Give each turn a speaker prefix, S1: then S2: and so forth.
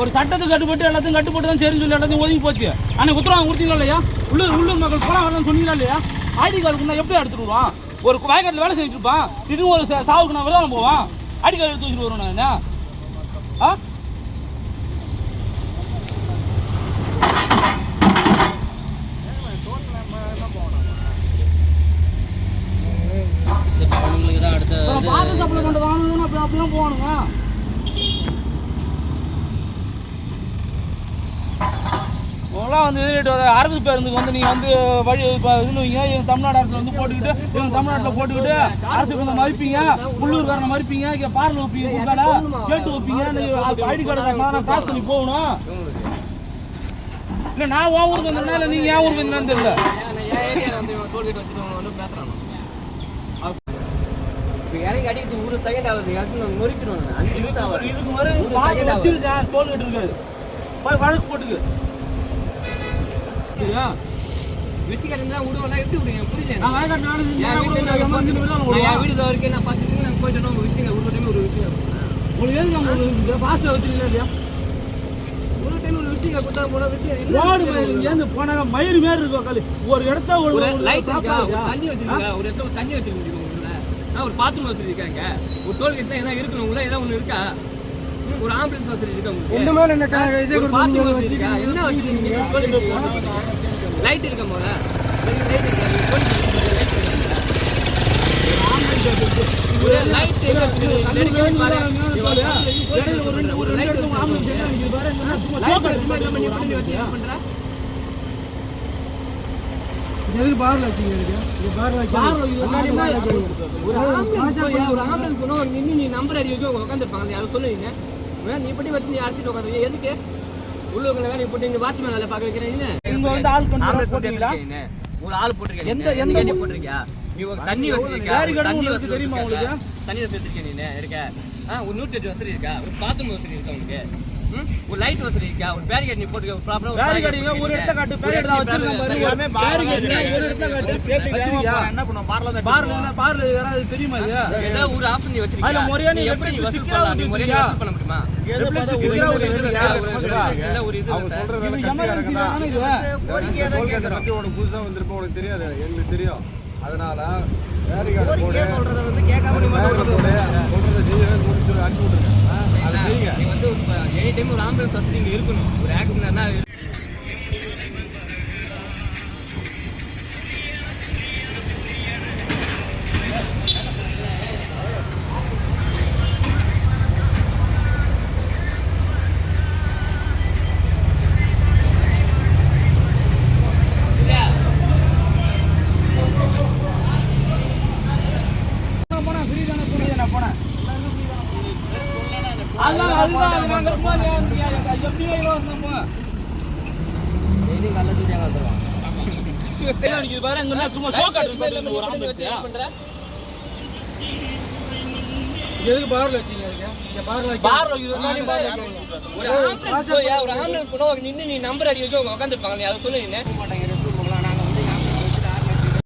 S1: ஒரு சட்டத்துக்கு கட்டுப்பட்டு எல்லாத்தையும் கட்டுப்பட்டு தான் சரின்னு சொல்லி எல்லாத்தையும் ஒதுங்கி போச்சு. அன்னைக்கு உத்தரவாதம் கொடுத்தீங்களா இல்லையா? உள்ளூர் உள்ளூர் மக்கள் போனா வரணும்னு சொன்னீங்களா இல்லையா? ஐடி கார்டு இருந்தால் எப்படி எடுத்துட்டு வருவான்? ஒரு வயக்காட்டில் வேலை செஞ்சுட்டு இருப்பான். திடீர்னு ஒரு சாவுக்கு நான் விரதம் போவான். ஐடி கார்டு எடுத்து வச்சுட்டு வருவேன் நான் ஆ?
S2: அவங்களுக்கு தான் அடுத்த
S1: சப்ளிமெண்ட் வாங்கணும்னு அப்படி அப்படிலாம் போகணுங்க. உங்களாம் வந்து அரசு பேருந்துக்கு வந்து நீங்கள் வந்து வழி இப்போ இதுன்னு வைங்க இவங்க தமிழ்நாடு அரசு வந்து போட்டுக்கிட்டு இவங்க தமிழ்நாட்டில் போட்டுக்கிட்டு அரசு பேருந்து மறிப்பீங்க உள்ளூர்காரனை மறிப்பீங்க இங்கே பார்ல வைப்பீங்க கேட்டு வைப்பீங்க ஐடி கார்டு நான் கிராஸ் பண்ணி போகணும் இல்லை நான் உன் ஊருக்கு வந்தேன்னா இல்லை நீங்கள் என் ஊருக்கு வந்தேன்னு தெரியல
S2: வந்து டோல்கேட் வந்து இறங்கி அடிக்கிறது ஒரு செகண்ட் ஆகுது இடத்துல நொறுக்கணும் அஞ்சு நிமிஷம் ஆகுது
S1: இதுக்கு மாதிரி வச்சிருக்கேன் டோல் கேட்டு இருக்காது வழக்கு போட்டுக்கு
S2: தான் விடுவோம்னா எப்படி விடுங்க புரியல
S1: நான்
S2: வீடு வரைக்கும் நான் பத்து நிமிஷம் நான் போயிட்டு ஒரு விஷயம் ஒரு டைம் ஒரு விஷயம்
S1: உங்களுக்கு எதுக்கு உங்களுக்கு பாஸ்ட் வச்சிருக்கீங்களா இல்லையா?
S2: ஒரு டைம் ஒரு விஷயம் கொடுத்தா போன விஷயம்
S1: ரோடு மயில் இங்கேருந்து போனாங்க மயில் மாரி இருக்கும் கல் ஒரு இடத்த ஒரு
S2: லைட்? தண்ணி வச்சிருக்கா? ஒரு இடத்துல தண்ணி வச்சிருக்கீங்க ஒரு பாத்ரூம் வசதி இருக்காங்க ஒரு டோல்கேட் தான் என்ன இருக்கணும் உள்ள ஏதாவது ஒன்று இருக்கா? ஒரு ஆம்புலன்ஸ் வசதி இருக்கா
S1: என்ன இது
S2: இருக்கா என்ன வச்சிருக்கீங்க? லைட் இருக்க போல லைட் இருக்கா? இருக்கா? ஒரு லைட்
S1: ஒரு பாரு, நிப்பாட்டி வச்சியா?
S3: எதுக்கு? இது
S1: பாரு, இது
S3: முன்னாடி.
S2: ஒரு ஆம்புலன்ஸ் ஒரு ஆம்புலன்ஸ் ஒரு நின்னு நீ நம்பர் அடி வச்சு உட்காந்துருப்பாங்க யாரும் சொல்லுவீங்க. நீ பட்டி வச்சு நீ அடிச்சுட்டு உட்காந்து எதுக்கு? உள்ளவங்க வேலை போட்டு நீ வாட்ச்மேன் வேலை பார்க்க வைக்கிறீங்க
S1: இங்க வந்து ஆள் கண்டு போட்டீங்களா?
S2: ஒரு ஆள் போட்டிருக்கீங்க
S1: எந்த-
S2: எந்த
S1: ஊர்?
S2: போட்டிருக்கியா? நீ தண்ணி வசதி தண்ணி
S1: உங்களுக்கு
S2: வசதி
S1: தெரியுமா
S2: இருக்கா?
S1: உங்களுக்கு?
S2: தண்ணி வசதி வச்சிருக்கேன் நீ இருக்க? ஆ ஒரு நூற்றி எட்டு வசதி இருக்கா? ஒரு பாத்ரூம் வசதி இருக்கா உனக்கு? ம்? ஒரு லைட் வசதி இருக்கா? ஒரு பேரிகேட் நீ போட்டுக்க ப்ராப்பரா ஒரு
S1: பேரிகார்டு
S2: barricade
S1: இங்க ஒரு இடத்த காட்டு.
S2: ஒரு
S1: பேரிகார்டு தான்
S2: இடத்துல
S1: வச்சிருக்கேன் பாரு.
S2: எல்லாமே
S1: ஒரு இடத்த காட்டு. வச்சிருக்கியா? பார்ல என்ன பார்ல யாராவது தெரியுமா இது?
S2: ஒரு ஆப்ஷன் நீ வச்சிருக்கியா?
S1: அதுல முறையா நீ
S2: நீ
S1: எப்படி
S2: பண்ணலாம்? நீ? வசூல் பண்ண முடியுமா?
S3: புதுசா வந்திருப்போம். உனக்கு தெரியாது. எங்களுக்கு தெரியும். அதனால பேரிகார்டு போடு.
S2: சொல்றத வந்து கேட்காம
S3: சொல்றதை செய்ய முடிச்சு அனுப்பி விட்டுருங்க. ஆ, அதை செய்யுங்க.
S2: வந்து எனி டைம் ஒரு ஆம்புலன்ஸ் வசதி இங்க இருக்கணும். ஒரு ஆக்சிடென்ட்னா
S3: எதுக்கு பார்ல வச்சீங்க இங்க பார்ல வைக்க
S2: ஒரு ஆம்புலன்ஸ் ஒரு ஆம்புலன்ஸ் கூட நின்னு நீ நம்பர் அடி வச்சு உட்காந்துருப்பாங்க நீ அதை சொல்லு நீ. மாட்டாங்க